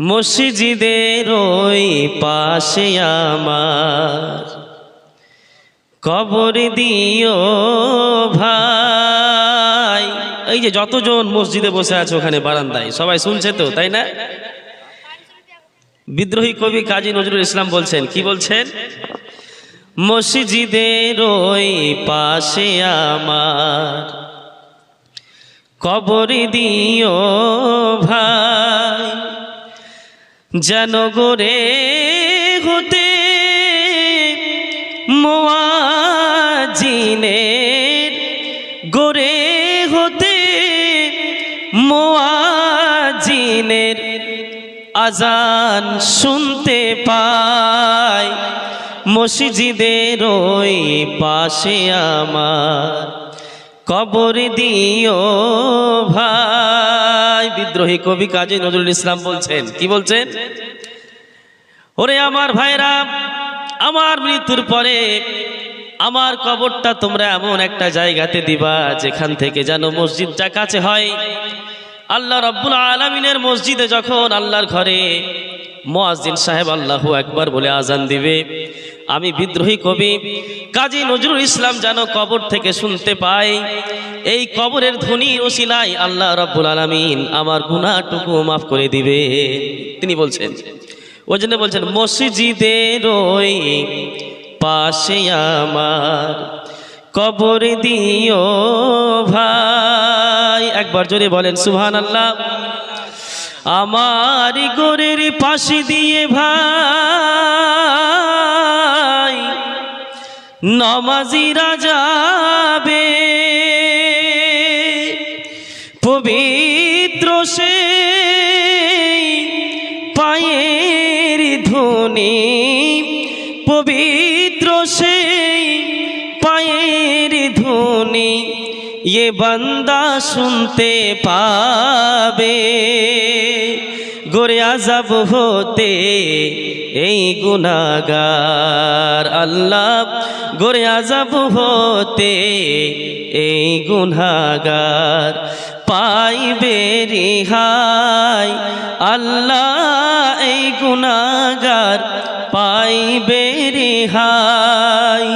মসজিদের ওই পাশে আমার। কবর দিও ভাই। এই যে যতজন মসজিদে বসে আছে ওখানে বারান্দায়, সবাই শুনছে তো, তাই না? বিদ্রোহী কবি কাজী নজরুল ইসলাম বলছেন, কি বলছেন? মসজিদের ওই পাশে আমার। কবর দিও ভাই। যেন গোরে হতে মোয়াজিনের গোরে হতে মোয়াজিনের আজান শুনতে পাই মসজিদের ওই পাশে আমার কবর দিও ভাই। বিদ্রোহী কবি কাজী নজরুল ইসলাম বলছেন, কি বলছেন? ওরে আমার ভাইরা, আমার মৃত্যুর পরে আমার কবরটা তোমরা এমন একটা জায়গাতে দিবা যেখান থেকে যেন মসজিদটা কাছে হয়। আল্লাহ রব্বুল আলমিনের মসজিদে যখন আল্লাহর ঘরে মোয়াজিন সাহেব আল্লাহু একবার বলে আজান দিবে। আমি বিদ্রোহী কবি। কাজী নজরুল ইসলাম যেন কবর থেকে শুনতে পাই এই কবরের ধ্বনি ওসিলাই আল্লাহ রব্বুল আলমিন আমার গুণাটুকু মাফ করে দিবে। তিনি বলছেন, ওই জন্য বলছেন মসজিদের ওই পাশে আমার কবর দিও ভাই। একবার জোরে বলেন সুহান আল্লাহ আমার গোরের পাশে দিয়ে ভাই নমাজিরা যাবে পবিত্র সে পায়ের ধ্বনি, পবিত্র সেই পায়ের ধ্বনি। ये বান্দা শুনতে পাবে গোরে আজাব হতে এই গুনাগার আল্লাহ গোরে আজাব হতে এই গুনাগার পাইবে রিহাই আল্লাহ এই গুনাগার পাইবে রিহাই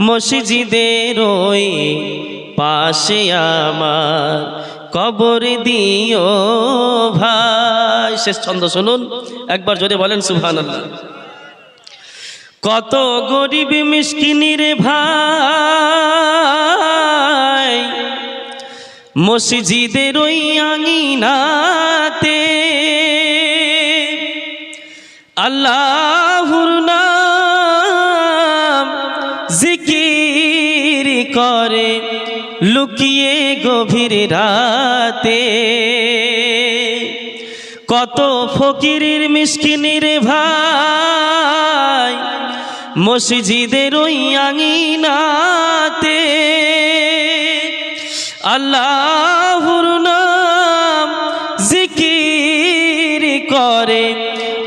মসজিদের ওই পাশে আমার কবর দিও ভাই। শেষ ছন্দ শুনুন। একবার জোরে বলেন সুভান কত গরিব মিসকিনির ভাই। মসজিদের ওই আঙিনাতে আল্লাহুর নাম জিকির করে। লুকিয়ে গভীর রাতে। কত ফকিরের মিসকিনের ভাই, মসজিদের ওই আঙিনাতে। আল্লাহুর নাম জিকির করে,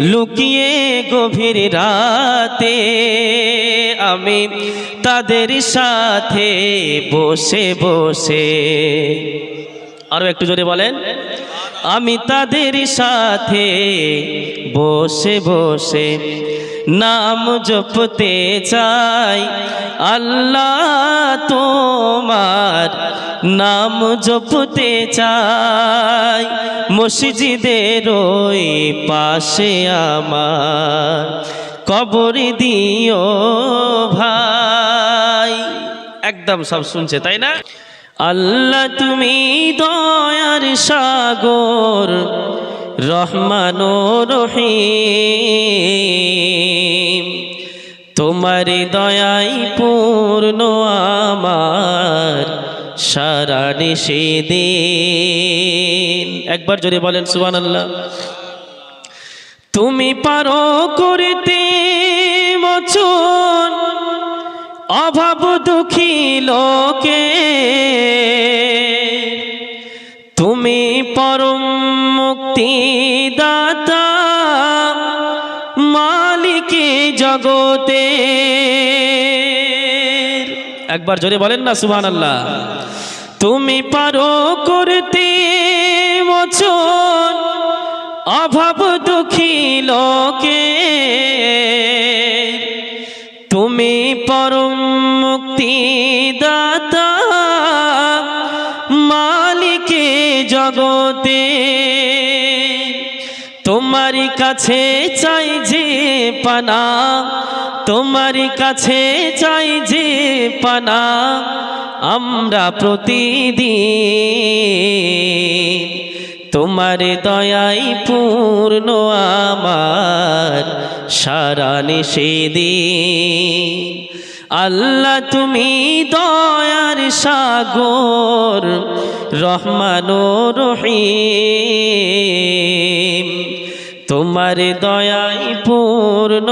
লুকিয়ে গভীর রাতে আমি তাদের সাথে বসে বসে। আরও একটু জোরে বলেন। আমি তাদের সাথে বসে বসে। নাম জপতে চাই। আল্লাহ তোমার নাম জপতে চাই। মসজিদের ওই পাশে আমার কবর দিও ভাই। একদম সব শুনছে, তাই না? আল্লাহ তুমি দয়ার সাগর রহমান রহিম তোমার দয়াই পূর্ণ আমার সারা দিন একবার জোরে বলেন সুবান আল্লাহ তুমি পারো করিতে মচন, অভাব দুঃখী লোকে। তুমি পরম মুক্তি দাতা মালিকে জগতে একবার জোরে বলেন না সুবহান আল্লাহ তুমি পারো করতে মোচন অভাব দুঃখী লোকে তুমি পরম মুক্তি দাতা মালিকে জগতে তোমারই কাছে চাই যে পানা তোমারই কাছে চাই যে পানা, আমরা প্রতিদিন তোমার দয়াই পূর্ণ, আমার সারা নিষেদিন আল্লাহ তুমি দয়ার সাগর, রহমান রহিম। তোমার দয়াই পূর্ণ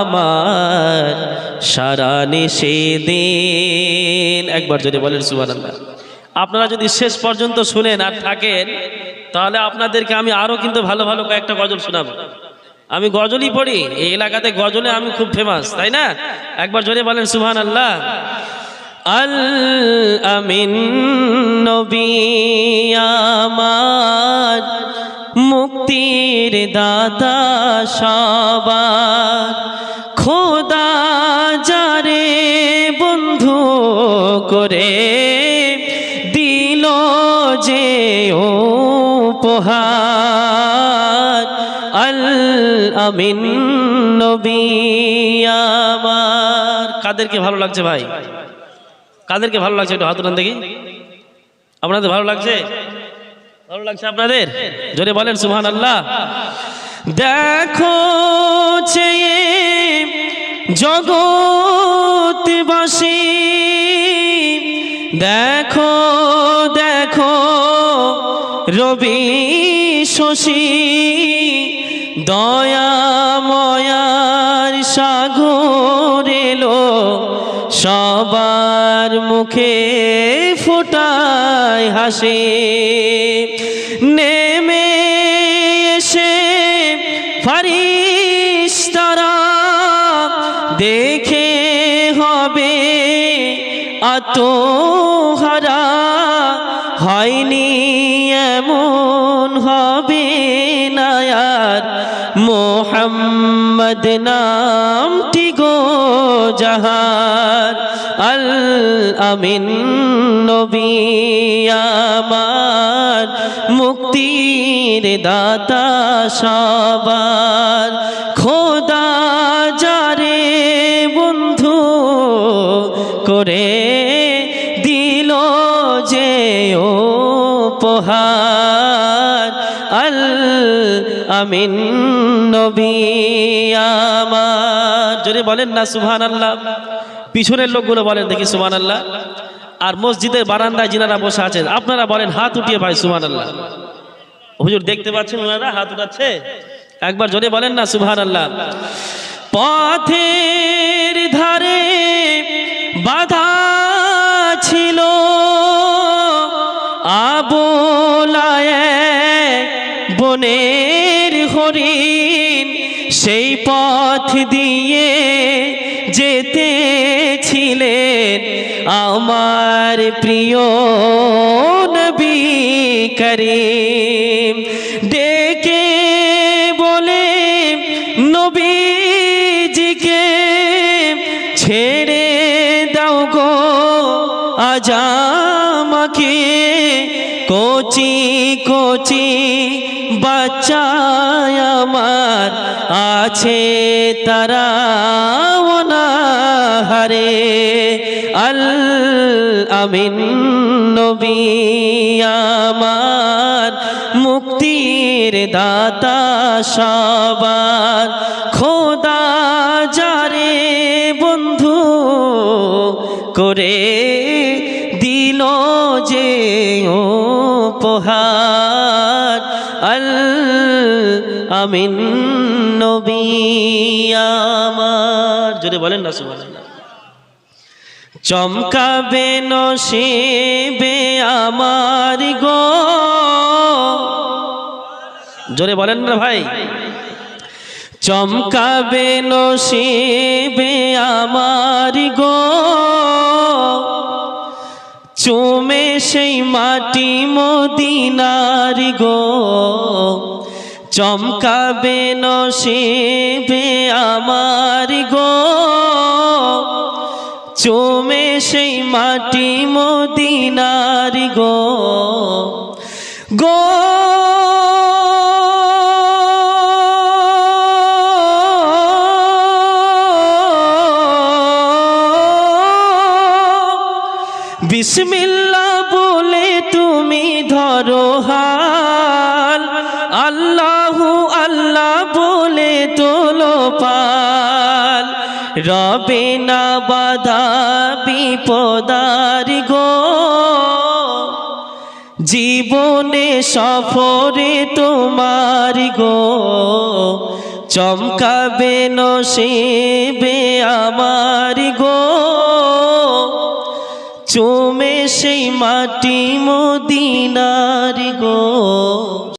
আমার, সারা নিষেদিন একবার যদি বলেন সুবান আপনারা যদি শেষ পর্যন্ত শুনেন আর থাকেন, তাহলে আপনাদেরকে আমি আরও কিন্তু ভালো ভালো কয়েকটা গজল শোনাবো। আমি গজলই পড়ি, এই এলাকাতে গজলে আমি খুব ফেমাস তাই না? একবার জোরে বলেন সুহান আল্লাহ আল আমিন নবী মুক্তির দাতা সবার। খোদা যারে বন্ধু করে দিল যে উপহার। আল আমিন নবী আমার। কাদেরকে ভালো লাগছে ভাই? কাদেরকে ভালো লাগছে একটু হাত দেখি। আপনাদের ভালো লাগছে? ভালো লাগছে আপনাদের? জোরে বলেন সুহান আল্লাহ দেখো জগৎবাসী, দেখো দেখো রবি শশী, দয়াময়ার সাগর। এলো সবার মুখে ফোটায় হাসি। নেমে এসে ফারিস দেখে হবে আত্মহারা হয়নি এমন মোহাম্মদ গো জাহার আল আমিন নবী আমার, মুক্তির দাতা সবার। খোদা যারে বন্ধু করে দিল যে ও আল আমিন নবী আমার। যদি বলেন না সুবহান আল্লাহ পিছনের লোকগুলো বলেন দেখি সুবহান আল্লাহ আর মসজিদের বারান্দায় যিনারা বসে আছেন, আপনারা বলেন, হাত উঠিয়ে ভাই সুবহান আল্লাহ হুজুর, দেখতে পাচ্ছেন ওনারা হাত উঠাচ্ছে? একবার জোরে বলেন না সুবহান আল্লাহ পথের ধারে বাধা ছিল আবোলায় বনের হরিণ সেই পথ দিয়ে যেতে ছিলেন আমার প্রিয় নবী করিম। কচি কচি বাচ্চায় আমার আছে তারা হারে আল আমিন নবী আমার, মুক্তির দাতা সবার। খোদা যারে বন্ধু করে দিল যে ও পোহার আল আমিন নবী আমার। জোরে বলেন না, সুবহানাল্লাহ। চমকাবে, নসিবে আমার গো। জোরে বলেন না ভাই। চমকাবে, নসিবে আমার গো। চুমে সেই মাটি মদিনার গো। চমকাবে নসিবে আমার গো। চুমে সেই মাটি মদিনার গো। গো বিসমিল্লা বলে তুমি ধরো হাল। আল্লাহু আল্লাহ বলে তোলো পাল। রবে না বাধা বিপদার গো। জীবনে সফরে তোমার গো। চমকাবে নসিবে আমার গো। চুমে সেই মাটি মদিনার গো।